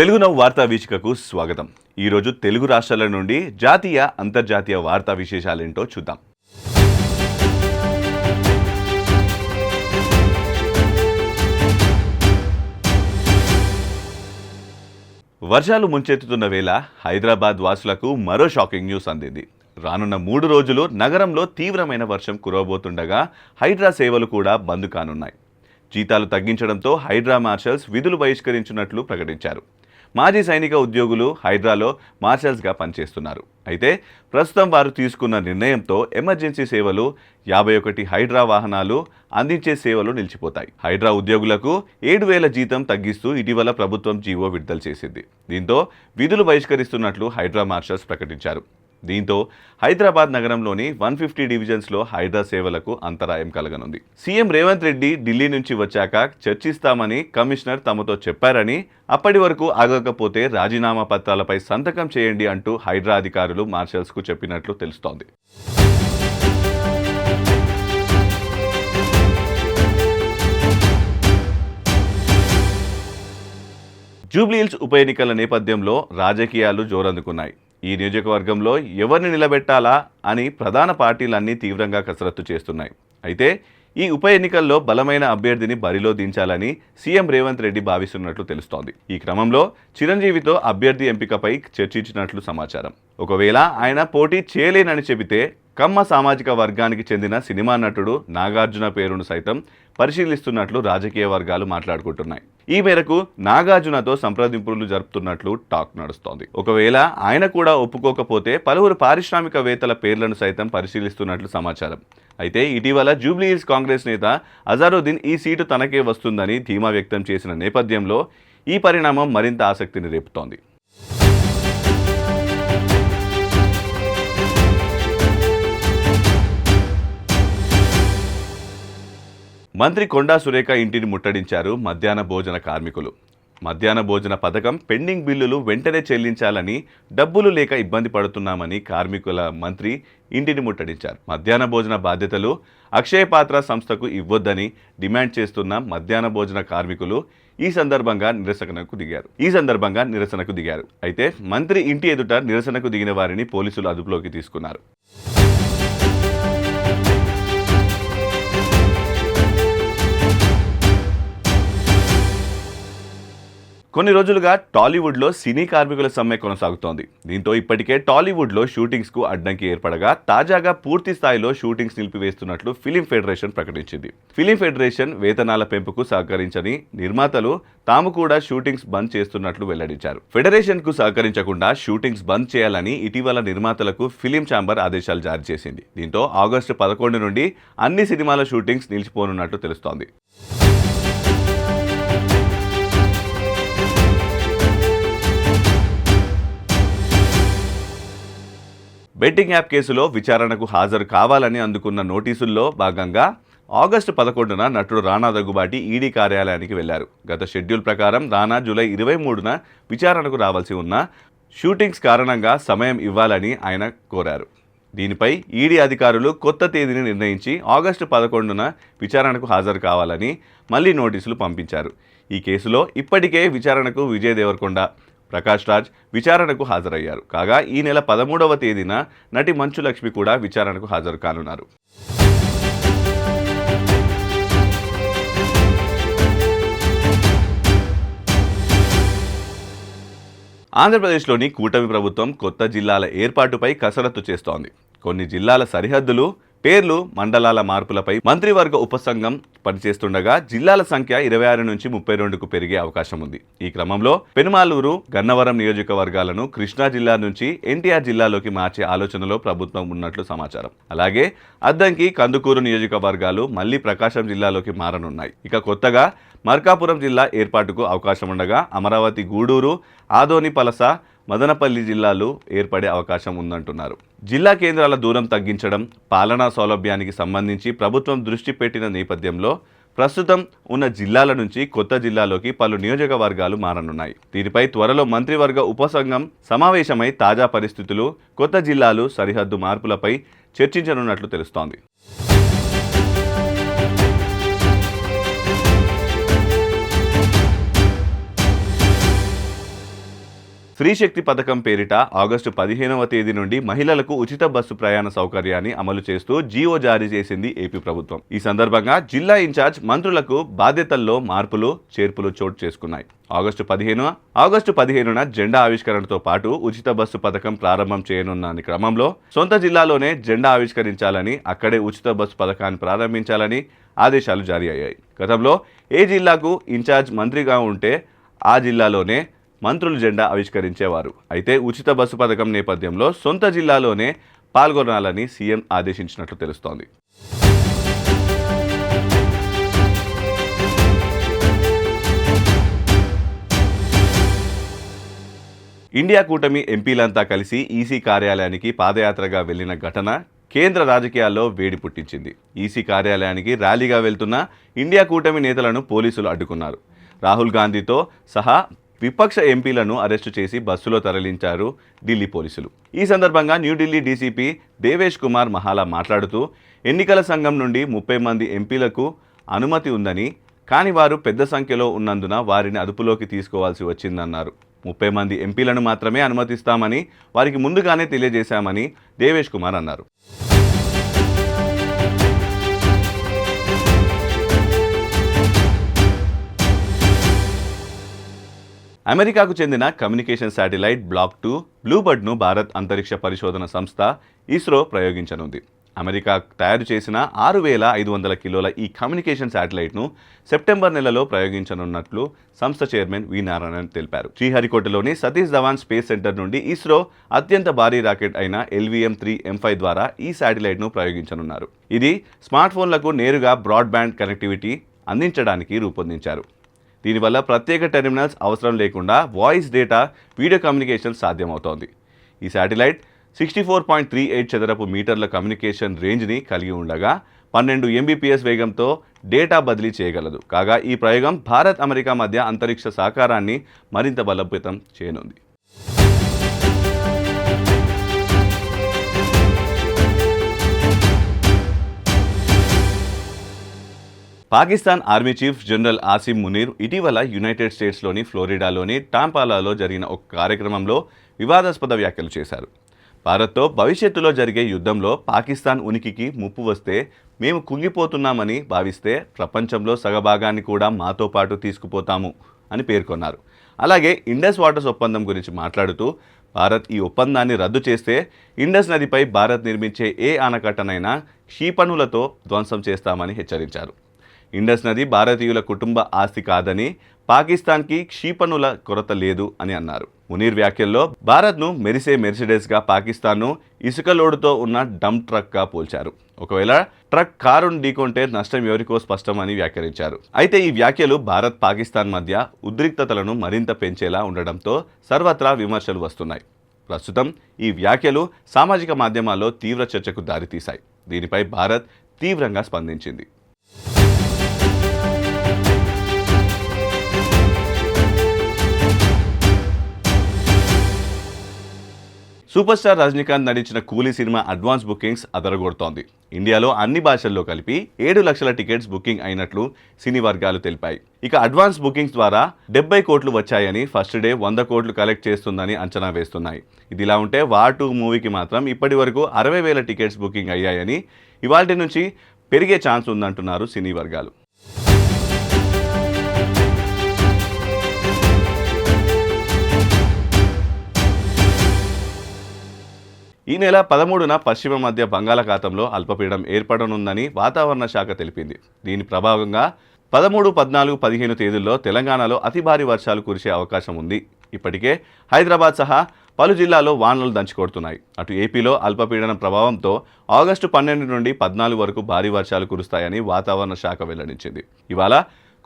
తెలుగు వార్తా వీచికకు స్వాగతం. ఈరోజు తెలుగు రాష్ట్రాల నుండి జాతీయ అంతర్జాతీయ వార్తా విశేషాలేంటో చూద్దాం. వర్షాలు ముంచెత్తుతున్న వేళ హైదరాబాద్ వాసులకు మరో షాకింగ్ న్యూస్ అందింది. రానున్న మూడు రోజులు నగరంలో తీవ్రమైన వర్షం కురవబోతుండగా హైడ్రా సేవలు కూడా బంద్ కానున్నాయి. జీతాలు తగ్గించడంతో హైడ్రా మార్షల్స్ విధులు బహిష్కరించినట్లు ప్రకటించారు. మాజీ సైనిక ఉద్యోగులు హైడ్రాలో మార్షల్స్గా పనిచేస్తున్నారు. అయితే ప్రస్తుతం వారు తీసుకున్న నిర్ణయంతో ఎమర్జెన్సీ సేవలు యాభై ఒకటి హైడ్రా వాహనాలు అందించే సేవలు నిలిచిపోతాయి. హైడ్రా ఉద్యోగులకు ఏడు వేల జీతం తగ్గిస్తూ ఇటీవల ప్రభుత్వం జీవో విడుదల చేసింది. దీంతో విధులు బహిష్కరిస్తున్నట్లు హైడ్రా మార్షల్స్ ప్రకటించారు. దీంతో హైదరాబాద్ నగరంలోని వన్ ఫిఫ్టీ డివిజన్స్లో హైడ్రా సేవలకు అంతరాయం కలగనుంది. సీఎం రేవంత్ రెడ్డి ఢిల్లీ నుంచి వచ్చాక చర్చిస్తామని కమిషనర్ తమతో చెప్పారని అప్పటి వరకు ఆగకపోతే రాజీనామా పత్రాలపై సంతకం చేయండి అంటూ హైడ్రా అధికారులు మార్షల్స్కు చెప్పినట్లు తెలుస్తోంది. జూబ్లీహిల్స్ ఉప ఎన్నికల నేపథ్యంలో రాజకీయాలు జోరందుకున్నాయి. ఈ నియోజకవర్గంలో ఎవరిని నిలబెట్టాలా అని ప్రధాన పార్టీలన్నీ తీవ్రంగా కసరత్తు చేస్తున్నాయి. అయితే ఈ ఉప ఎన్నికల్లో బలమైన అభ్యర్థిని బరిలో దించాలని సీఎం రేవంత్ రెడ్డి భావిస్తున్నట్లు తెలుస్తోంది. ఈ క్రమంలో చిరంజీవితో అభ్యర్థి ఎంపికపై చర్చించినట్లు సమాచారం. ఒకవేళ ఆయన పోటీ చేయలేనని చెబితే కమ్మ సామాజిక వర్గానికి చెందిన సినిమా నటుడు నాగార్జున పేరును సైతం పరిశీలిస్తున్నట్లు రాజకీయ వర్గాలు మాట్లాడుకుంటున్నాయి. ఈ మేరకు నాగార్జునతో సంప్రదింపులు జరుపుతున్నట్లు టాక్ నడుస్తోంది. ఒకవేళ ఆయన కూడా ఒప్పుకోకపోతే పలువురు పారిశ్రామికవేత్తల పేర్లను సైతం పరిశీలిస్తున్నట్లు సమాచారం. అయితే ఇటీవల జూబ్లీహిల్స్ కాంగ్రెస్ నేత అజారుద్దీన్ ఈ సీటు తనకే వస్తుందని ధీమా వ్యక్తం చేసిన నేపథ్యంలో ఈ పరిణామం మరింత ఆసక్తిని రేపుతోంది. మంత్రి కొండా సురేఖ ఇంటిని ముట్టడించారు మధ్యాహ్న భోజన కార్మికులు. మధ్యాహ్న భోజన పథకం పెండింగ్ బిల్లులు వెంటనే చెల్లించాలని డబ్బులు లేక ఇబ్బంది పడుతున్నామని కార్మికుల మంత్రి ఇంటిని ముట్టడించారు. మధ్యాహ్న భోజన బాధ్యతలు అక్షయ పాత్ర సంస్థకు ఇవ్వొద్దని డిమాండ్ చేస్తున్న మధ్యాహ్న భోజన కార్మికులు ఈ సందర్భంగా నిరసనకు దిగారు. ఈ సందర్భంగా నిరసనకు దిగారు. అయితే మంత్రి ఇంటి ఎదుట నిరసనకు దిగిన వారిని పోలీసులు అదుపులోకి తీసుకున్నారు. కొన్ని రోజులుగా టాలీవుడ్లో సినీ కార్మికుల సమ్మె కొనసాగుతోంది. దీంతో ఇప్పటికే టాలీవుడ్లో షూటింగ్స్కు అడ్డంకి ఏర్పడగా తాజాగా పూర్తి స్థాయిలో షూటింగ్స్ నిలిపివేస్తున్నట్లు ఫిలిం ఫెడరేషన్ ప్రకటించింది. ఫిలిం ఫెడరేషన్ వేతనాల పెంపుకు సహకరించని నిర్మాతలు తాము కూడా షూటింగ్స్ బంద్ చేస్తున్నట్లు వెల్లడించారు. ఫెడరేషన్కు సహకరించకుండా షూటింగ్స్ బంద్ చేయాలని ఇటీవల నిర్మాతలకు ఫిలిం ఛాంబర్ ఆదేశాలు జారీ చేసింది. దీంతో ఆగస్టు పదకొండు నుండి అన్ని సినిమాల షూటింగ్స్ నిలిచిపోనున్నట్లు తెలుస్తోంది. బెట్టింగ్ యాప్ కేసులో విచారణకు హాజరు కావాలని అందుకున్న నోటీసుల్లో భాగంగా ఆగస్టు పదకొండున నటుడు రానా దగ్గుబాటి ఈడీ కార్యాలయానికి వెళ్ళారు. గత షెడ్యూల్ ప్రకారం రానా జూలై ఇరవై మూడున విచారణకు రావాల్సి ఉన్న షూటింగ్స్ కారణంగా సమయం ఇవ్వాలని ఆయన కోరారు. దీనిపై ఈడీ అధికారులు కొత్త తేదీని నిర్ణయించి ఆగస్టు పదకొండున విచారణకు హాజరు కావాలని మళ్ళీ నోటీసులు పంపించారు. ఈ కేసులో ఇప్పటికే విచారణకు విజయ్ దేవరకొండ ప్రకాష్ రాజ్ విచారణకు హాజరయ్యారు. కాగా ఈ నెల పదమూడవ తేదీన నటి మంచు లక్ష్మి కూడా విచారణకు హాజరు కానున్నారు. ఆంధ్రప్రదేశ్లోని కూటమి ప్రభుత్వం కొత్త జిల్లాల ఏర్పాటుపై కసరత్తు చేస్తోంది. కొన్ని జిల్లాల సరిహద్దులు పేర్లు మండలాల మార్పులపై మంత్రివర్గ ఉపసంఘం పనిచేస్తుండగా జిల్లాల సంఖ్య ఇరవై ఆరు నుంచి ముప్పై రెండుకు పెరిగే అవకాశం ఉంది. ఈ క్రమంలో పెనుమాలూరు గన్నవరం నియోజకవర్గాలను కృష్ణా జిల్లా నుంచి ఎన్టీఆర్ జిల్లాలోకి మార్చే ఆలోచనలో ప్రభుత్వం ఉన్నట్లు సమాచారం. అలాగే అద్దంకి కందుకూరు నియోజకవర్గాలు మళ్ళీ ప్రకాశం జిల్లాలోకి మారనున్నాయి. ఇక కొత్తగా మర్కాపురం జిల్లా ఏర్పాటుకు అవకాశం ఉండగా అమరావతి గూడూరు ఆదోని పలస మదనపల్లి జిల్లాలు ఏర్పడే అవకాశం ఉందంటున్నారు. జిల్లా కేంద్రాల దూరం తగ్గించడం పాలనా సౌలభ్యానికి సంబంధించి ప్రభుత్వం దృష్టి పెట్టిన నేపథ్యంలో ప్రస్తుతం ఉన్న జిల్లాల నుంచి కొత్త జిల్లాలోకి పలు నియోజకవర్గాలు మారనున్నాయి. దీనిపై త్వరలో మంత్రివర్గ ఉపసంఘం సమావేశమై తాజా పరిస్థితులు కొత్త జిల్లాలు సరిహద్దు మార్పులపై చర్చించనున్నట్లు తెలుస్తోంది. స్త్రీ శక్తి పథకం పేరిట ఆగస్టు పదిహేనవ తేదీ నుండి మహిళలకు ఉచిత బస్సు ప్రయాణ సౌకర్యాన్ని అమలు చేస్తూ జీవో జారీ చేసింది ఏపీ ప్రభుత్వం. ఈ సందర్భంగా జిల్లా ఇన్ఛార్జ్ మంత్రులకు బాధ్యతల్లో మార్పులు చేర్పులు చోటు చేసుకున్నాయి. ఆగస్టు పదిహేను ఆగస్టు పదిహేనున జెండా ఆవిష్కరణతో పాటు ఉచిత బస్సు పథకం ప్రారంభం చేయనున్న క్రమంలో సొంత జిల్లాలోనే జెండా ఆవిష్కరించాలని అక్కడే ఉచిత బస్సు పథకాన్ని ప్రారంభించాలని ఆదేశాలు జారీ అయ్యాయి. గతంలో ఏ జిల్లాకు ఇన్ఛార్జ్ మంత్రిగా ఉంటే ఆ జిల్లాలోనే మంత్రులు జెండా ఆవిష్కరించేవారు. అయితే ఉచిత బస్సు పథకం నేపథ్యంలో సొంత జిల్లాలోనే పాల్గొనాలని సీఎం ఆదేశించినట్లు తెలుస్తోంది. ఇండియా కూటమి ఎంపీలంతా కలిసి ఈసీ కార్యాలయానికి పాదయాత్రగా వెళ్ళిన ఘటన కేంద్ర రాజకీయాల్లో వేడి పుట్టించింది. ఈసీ కార్యాలయానికి ర్యాలీగా వెళ్తున్న ఇండియా కూటమి నేతలను పోలీసులు అడ్డుకున్నారు. రాహుల్ గాంధీతో సహా విపక్ష ఎంపీలను అరెస్టు చేసి బస్సులో తరలించారు ఢిల్లీ పోలీసులు. ఈ సందర్భంగా న్యూఢిల్లీ డీసీపీ దేవేష్ కుమార్ మహాలా మాట్లాడుతూ ఎన్నికల సంఘం నుండి ముప్పై మంది ఎంపీలకు అనుమతి ఉందని కానీ వారు పెద్ద సంఖ్యలో ఉన్నందున వారిని అదుపులోకి తీసుకోవాల్సి వచ్చిందన్నారు. ముప్పై మంది ఎంపీలను మాత్రమే అనుమతిస్తామని వారికి ముందుగానే తెలియజేశామని దేవేష్ కుమార్ అన్నారు. అమెరికాకు చెందిన కమ్యూనికేషన్ శాటిలైట్ బ్లాక్ టూ బ్లూబర్డ్ను భారత్ అంతరిక్ష పరిశోధన సంస్థ ఇస్రో ప్రయోగించనుంది. అమెరికా తయారు చేసిన ఆరు వేల ఐదు వందల కిలోల ఈ కమ్యూనికేషన్ శాటిలైట్ను సెప్టెంబర్ నెలలో ప్రయోగించనున్నట్లు సంస్థ చైర్మన్ వి నారాయణన్ తెలిపారు. శ్రీహరికోటలోని సతీష్ ధవాన్ స్పేస్ సెంటర్ నుండి ఇస్రో అత్యంత భారీ రాకెట్ అయిన ఎల్విఎం త్రీ ఎం ఫైవ్ ద్వారా ఈ శాటిలైట్ను ప్రయోగించనున్నారు. ఇది స్మార్ట్ ఫోన్లకు నేరుగా బ్రాడ్బ్యాండ్ కనెక్టివిటీ అందించడానికి రూపొందించారు. దీనివల్ల ప్రత్యేక టెర్మినల్స్ అవసరం లేకుండా వాయిస్ డేటా వీడియో కమ్యూనికేషన్ సాధ్యమవుతోంది. ఈ satellite sixty four point three eight చదరపు మీటర్ల కమ్యూనికేషన్ రేంజ్ని కలిగి ఉండగా పన్నెండు ఎంబీపీఎస్ వేగంతో డేటా బదిలీ చేయగలదు. కాగా ఈ ప్రయోగం భారత్ అమెరికా మధ్య అంతరిక్ష సహకారాన్ని మరింత బలోపేతం చేయనుంది. Pakistan army chief general Asim Munir ఇటీవల యునైటెడ్ స్టేట్స్లోని ఫ్లోరిడాలోని టాంపాలాలో జరిగిన ఒక కార్యక్రమంలో వివాదాస్పద వ్యాఖ్యలు చేశారు. భారత్తో భవిష్యత్తులో జరిగే యుద్ధంలో పాకిస్తాన్ ఉనికికి ముప్పు వస్తే మేము కుంగిపోతున్నామని భావిస్తే ప్రపంచంలో సగభాగాన్ని కూడా మాతో పాటు తీసుకుపోతాము అని పేర్కొన్నారు. అలాగే ఇండస్ వాటర్స్ ఒప్పందం గురించి మాట్లాడుతూ భారత్ ఈ ఒప్పందాన్ని రద్దు చేస్తే ఇండస్ నదిపై భారత్ నిర్మించే ఏ ఆనకట్టనైనా క్షీపణులతో ధ్వంసం చేస్తామని హెచ్చరించారు. ఇండస్ నది భారతీయుల కుటుంబ ఆస్తి కాదని పాకిస్తాన్కి క్షీపణుల కొరత లేదు అని అన్నారు. మునీర్ వ్యాఖ్యల్లో భారత్ను మెరిసే మెర్సిడెస్గా పాకిస్తాన్ను ఇసుక లోడుతో ఉన్న డంప్ ట్రక్గా పోల్చారు. ఒకవేళ ట్రక్ కారును ఢీకొంటే నష్టం ఎవరికో స్పష్టమని వ్యాఖ్యానించారు. అయితే ఈ వ్యాఖ్యలు భారత్ పాకిస్తాన్ మధ్య ఉద్రిక్తతలను మరింత పెంచేలా ఉండడంతో సర్వత్రా విమర్శలు వస్తున్నాయి. ప్రస్తుతం ఈ వ్యాఖ్యలు సామాజిక మాధ్యమాల్లో తీవ్ర చర్చకు దారితీశాయి. దీనిపై భారత్ తీవ్రంగా స్పందించింది. సూపర్ స్టార్ రజనీకాంత్ నటించిన కూలీ సినిమా అడ్వాన్స్ బుకింగ్స్ అదరగొడుతోంది. ఇండియాలో అన్ని భాషల్లో కలిపి ఏడు లక్షల టికెట్స్ బుకింగ్ అయినట్లు సినీ వర్గాలు తెలిపాయి. ఇక అడ్వాన్స్ బుకింగ్స్ ద్వారా డెబ్బై కోట్లు వచ్చాయని ఫస్ట్ డే వంద కోట్లు కలెక్ట్ చేస్తుందని అంచనా వేస్తున్నాయి. ఇదిలా ఉంటే వార్ టూ మూవీకి మాత్రం ఇప్పటి వరకు అరవై వేల టికెట్స్ బుకింగ్ అయ్యాయని ఇవాటి నుంచి పెరిగే ఛాన్స్ ఉందంటున్నారు సినీ వర్గాలు. ఈ నెల పదమూడున పశ్చిమ మధ్య బంగాళాఖాతంలో అల్పపీడనం ఏర్పడనుందని వాతావరణ శాఖ తెలిపింది. దీని ప్రభావంగా పదమూడు పద్నాలుగు పదిహేను తేదీల్లో తెలంగాణలో అతి భారీ వర్షాలు కురిసే అవకాశం ఉంది. ఇప్పటికే హైదరాబాద్ సహా పలు జిల్లాల్లో వానలు దంచుకొడుతున్నాయి. అటు ఏపీలో అల్పపీడనం ప్రభావంతో ఆగస్టు పన్నెండు నుండి పద్నాలుగు వరకు భారీ వర్షాలు కురుస్తాయని వాతావరణ శాఖ వెల్లడించింది. ఇవాళ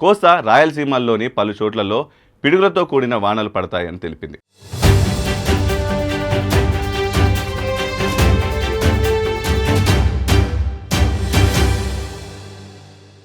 కోస్తా రాయలసీమల్లోని పలు చోట్లలో పిడుగులతో కూడిన వానలు పడతాయని తెలిపింది.